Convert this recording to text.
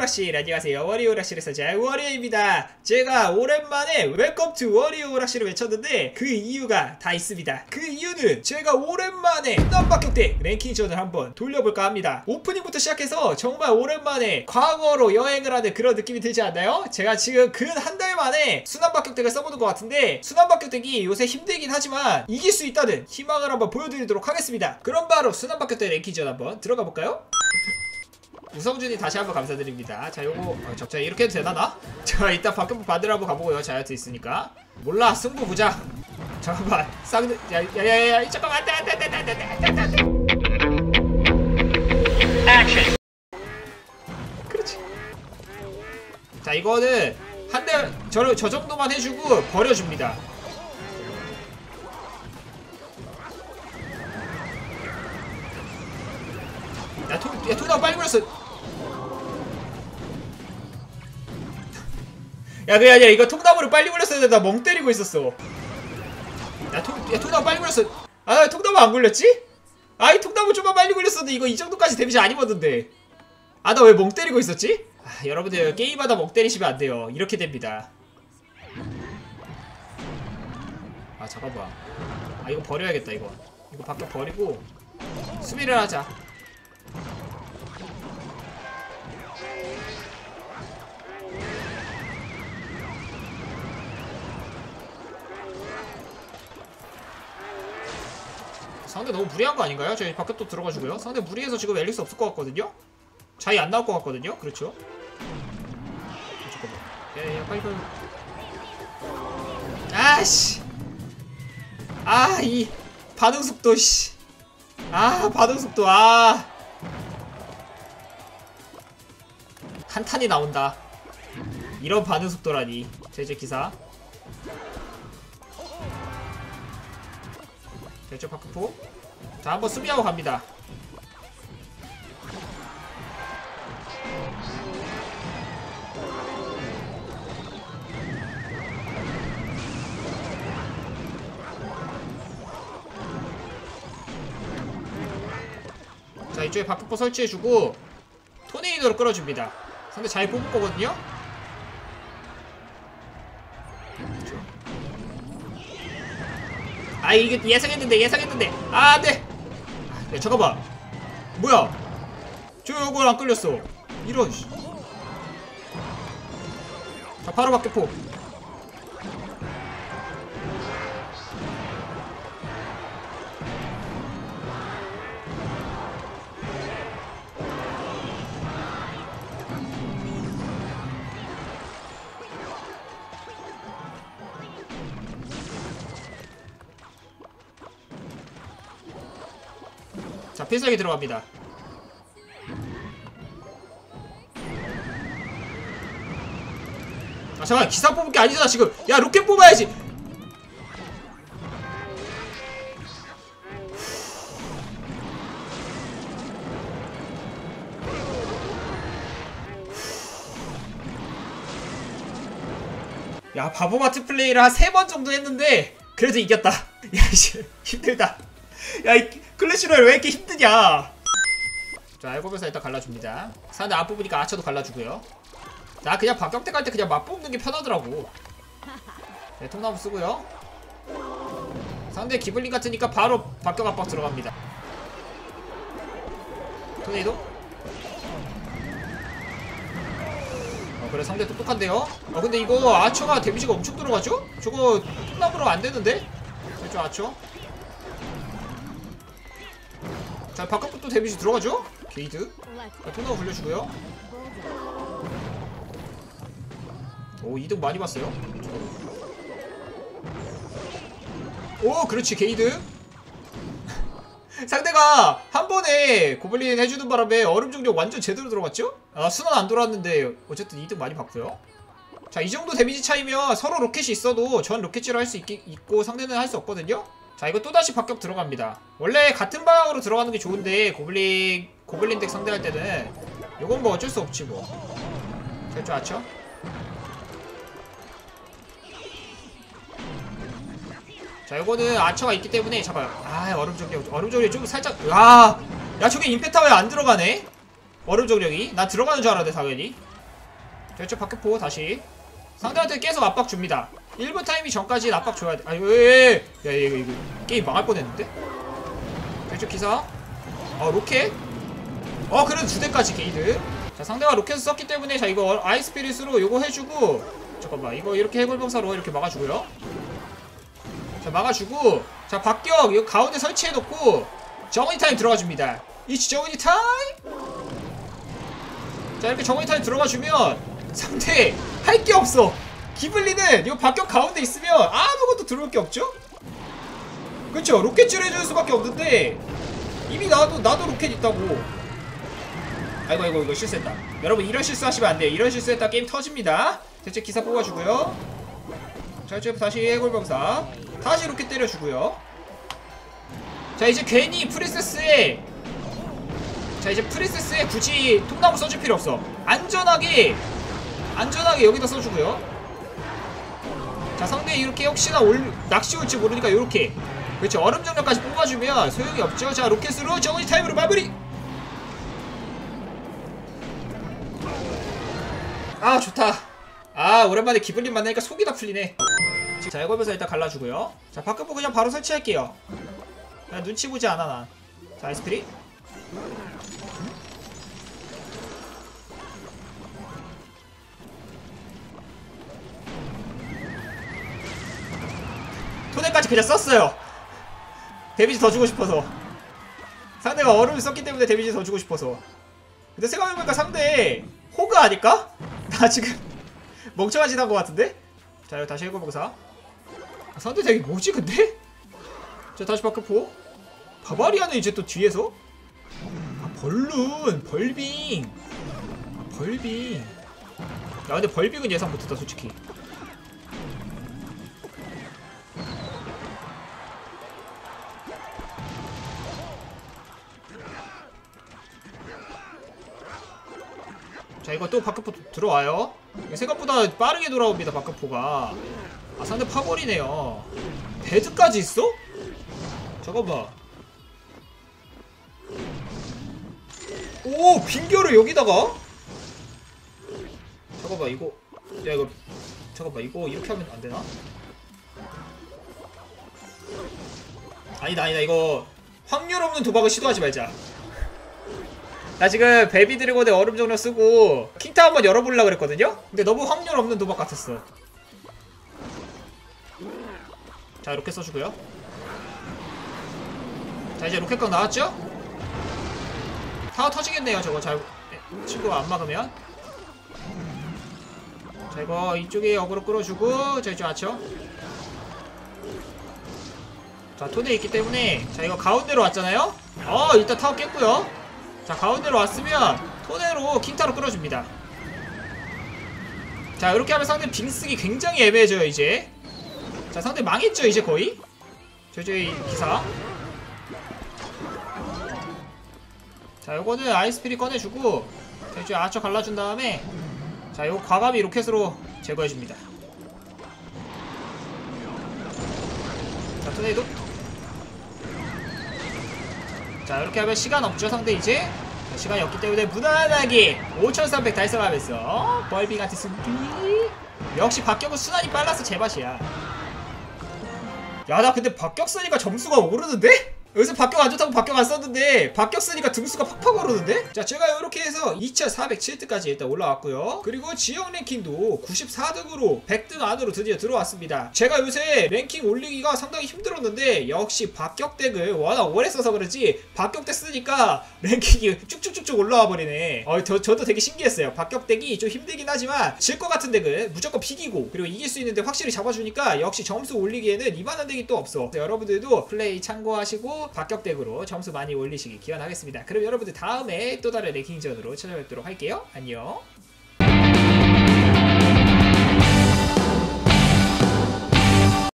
오락실 안녕하세요. 워리오락실에서 자 워리오입니다. 제가 오랜만에 웰컴 투 워리오락실을 외쳤는데 그 이유가 다 있습니다. 그 이유는 제가 오랜만에 땀박격대 랭킹전을 한번 돌려볼까 합니다. 오프닝부터 시작해서 정말 오랜만에 과거로 여행을 하는 그런 느낌이 들지 않나요? 제가 지금 근 한 달 만에 순환박격대를 써보는 것 같은데 순환박격대기 요새 힘들긴 하지만 이길 수 있다는 희망을 한번 보여드리도록 하겠습니다. 그럼 바로 순환박격대 랭킹전 한번 들어가 볼까요? 우성준이 다시 한번 감사드립니다. 자, 요거 어, 적자 이렇게 해도 되나 나? 자, 이따 받으러 한번 가보고요. 자이언트 있으니까. 몰라, 승부 보자. 잠깐만, 쌍드, 야, 야, 야, 야, 야, 잠깐만, 안돼, 안돼, 안돼, 안돼, 안돼, 안돼, 안돼. 그렇지. 자, 이거는 한 대, 저, 저 정도만 해주고 버려줍니다. 야, 토, 야, 토나 빨리 물었어. 야, 그게 아니라 이거 통나무를 빨리 물렸어야 돼. 나멍 때리고 있었어. 야, 토, 야, 통나무 빨리 물렸어. 아, 왜 통나무 안 굴렸지? 아, 이 통나무 좀만 빨리 굴렸었는데 이거 이 정도까지 데미지 안 입었는데. 아, 나 왜 멍 때리고 있었지? 아, 여러분들 게임하다 멍 때리시면 안 돼요. 이렇게 됩니다. 아, 잠깐만. 아, 이거 버려야겠다, 이거. 이거 밖에 버리고 수비를 하자. 상대 너무 무리한 거 아닌가요? 저희 밖에 또 들어가주고요. 상대 무리해서 지금 앨리스 없을 것 같거든요? 자이 안 나올 것 같거든요? 그렇죠? 어, 잠깐만. 야야 빨리 빨리. 아씨. 아 이 반응 속도 씨. 아 반응 속도 아. 한탄이 나온다. 이런 반응 속도라니. 제재 기사. 결정 파크포. 자 한번 수비하고 갑니다. 자 이쪽에 바크포 설치해주고 토네이도로 끌어줍니다. 상대 잘 뽑을 거거든요 아 이게 예상했는데 예상했는데. 아 안돼. 야 잠깐만. 뭐야? 저 요걸 안 끌렸어. 이런 씨. 자 바로 밖에 포 자 필살기 들어갑니다. 아 잠깐 기사 뽑을 게 아니잖아 지금. 야 로켓 뽑아야지. 야 바보 같은 플레이를 한 세 번 정도 했는데 그래도 이겼다. 야 이씨 힘들다 야 이 클래시로얄 왜 이렇게 힘드냐? 자 알고면서 일단 갈라줍니다. 안 뽑으니까 아쳐도 갈라주고요. 나 그냥 박격대 갈 때 그냥 맛 뽑는 게 편하더라고. 네 통나무 쓰고요. 상대 기블린 같으니까 바로 박격 압박 들어갑니다. 토네이도 어 그래 상대 똑똑한데요? 어 근데 이거 아처가 데미지가 엄청 들어가죠? 저거 통나무로 안 되는데? 저 아처 자 바깥부터 데미지 들어가죠? 게이드. 자, 토너가 굴려주고요. 오 이득 많이 봤어요. 오 그렇지 게이드. 상대가 한 번에 고블린 해주는 바람에 얼음 중력 완전 제대로 들어갔죠? 아 순환 안 돌았는데 어쨌든 이득 많이 봤고요. 자 이 정도 데미지 차이면 서로 로켓이 있어도 전 로켓질을 할 수 있고 상대는 할 수 없거든요 자 이거 또다시 박격 들어갑니다. 원래 같은 방향으로 들어가는 게 좋은데 고블린 고블린 덱 상대할 때는 이건 뭐 어쩔 수 없지 뭐. 될줄 아죠? 자 이거는 아처가 있기 때문에 잠깐 아 얼음 정력 얼음 정력이 좀 살짝 아야 저게 임페타워에 안 들어가네? 얼음 정력이? 나 들어가는 줄 알았는데 당연히. 자 이쪽 바뀌고 다시. 상대한테 계속 압박 줍니다 1분 타이밍 전까지 압박 줘야 돼. 아유 야 이거 이거 게임 망할 뻔 했는데? 자 이쪽 기사 어 로켓. 어 그래도 두 대까지 게이드. 자 상대가 로켓을 썼기 때문에 자 이거 아이스피릿으로 요거 해주고. 잠깐만 이거 이렇게 해골병사로 이렇게 막아주고요. 자 막아주고. 자 박격 이거 가운데 설치해놓고 정원이 타임 들어가줍니다. 이치 정원이 타임? 자 이렇게 정원이 타임 들어가주면 상대 할 게 없어 기블리는 이거 박격 가운데 있으면 아무것도 들어올 게 없죠? 그쵸? 로켓질 해줄 수밖에 없는데 이미 나도 나도 로켓 있다고. 아이고 아이고 이거 실수했다. 여러분 이런 실수하시면 안 돼요. 이런 실수했다 게임 터집니다. 대체 기사 뽑아주고요. 자 이제 다시 해골병사. 다시 로켓 때려주고요. 자 이제 괜히 프리세스에 자 이제 프리세스에 굳이 통나무 써줄 필요 없어. 안전하게 안전하게 여기다 써주고요 자 상대 이렇게 혹시나 올 낚시 올지 모르니까 이렇게. 그렇죠. 얼음 정렬까지 뽑아주면 소용이 없죠. 자 로켓으로 정원이 타임으로 마무리! 아 좋다. 아 오랜만에 기블린 만나니까 속이 다 풀리네. 자 이거면서 일단 갈라주고요. 자 바깥부 그냥 바로 설치할게요. 그냥 눈치 보지 않아 난자 아이스크림 토네까지 그냥 썼어요. 데미지 더 주고 싶어서. 상대가 얼음을 썼기 때문에 데미지 더 주고 싶어서. 근데 생각해보니까 상대 호그 아닐까? 나 지금 멍청한 짓 한 것 같은데? 자 이거 다시 해보고사 상대 되게 뭐지 근데? 자 다시 바크포. 바바리아는 이제 또 뒤에서? 아 벌룬 벌빙. 아, 벌빙. 야 근데 벌빙은 예상 못했다 솔직히 자 이거 또 바크포 들어와요. 생각보다 빠르게 돌아옵니다 바크포가. 아 상대 파벌이네요. 배드까지 있어? 잠깐만. 오 빙결을 여기다가? 잠깐만 이거. 야 이거. 잠깐만 이거 이렇게 하면 안 되나? 아니다 아니다 이거. 확률 없는 도박을 시도하지 말자 나 지금 베비 드래곤의 얼음 정렬 쓰고 킹타 한번 열어보려고 그랬거든요? 근데 너무 확률 없는 도박 같았어 자 이렇게 써주고요 자 이제 로켓각 나왔죠? 타워 터지겠네요 저거 잘 네, 친구가 안 막으면 자 이거 이쪽에 어그로 끌어주고 자 이쪽 맞죠? 자 토대 있기 때문에 자 이거 가운데로 왔잖아요? 어 일단 타워 깼고요 자 가운데로 왔으면 토네로 킹타로 끌어줍니다. 자 이렇게 하면 상대 빙쓰기 굉장히 애매해져요 이제. 자 상대 망했죠 이제 거의? 저저희 기사. 자 요거는 아이스피리 꺼내주고 자 이쪽에 아처 갈라준 다음에 자 요거 과감히 로켓으로 제거해줍니다. 자 토네이도 자 이렇게 하면 시간 없죠 상대 이제? 자, 시간이 없기 때문에 무난하게 5300 달성하면서 벌빙한테 승리. 역시 박격은 순환이 빨라서 제맛이야. 야 나 근데 박격 쓰니까 점수가 오르는데? 여기서 박격 안 좋다고 박격 안 썼는데 박격 쓰니까 등수가 팍팍 오르는데? 자 제가 이렇게 해서 2407등까지 일단 올라왔고요. 그리고 지역 랭킹도 94등으로 100등 안으로 드디어 들어왔습니다. 제가 요새 랭킹 올리기가 상당히 힘들었는데 역시 박격 덱을 워낙 오래 써서 그런지 박격 덱 쓰니까 랭킹이 쭉쭉쭉쭉 올라와 버리네. 어, 저, 저도 되게 신기했어요. 박격 덱이 좀 힘들긴 하지만 질 것 같은 덱은 무조건 비기고 그리고 이길 수 있는 덱 확실히 잡아주니까 역시 점수 올리기에는 이만한 덱이 또 없어. 여러분들도 플레이 참고 하시고 박격덱으로 점수 많이 올리시기 기원하겠습니다. 그럼 여러분들 다음에 또 다른 랭킹전으로 찾아뵙도록 할게요. 안녕.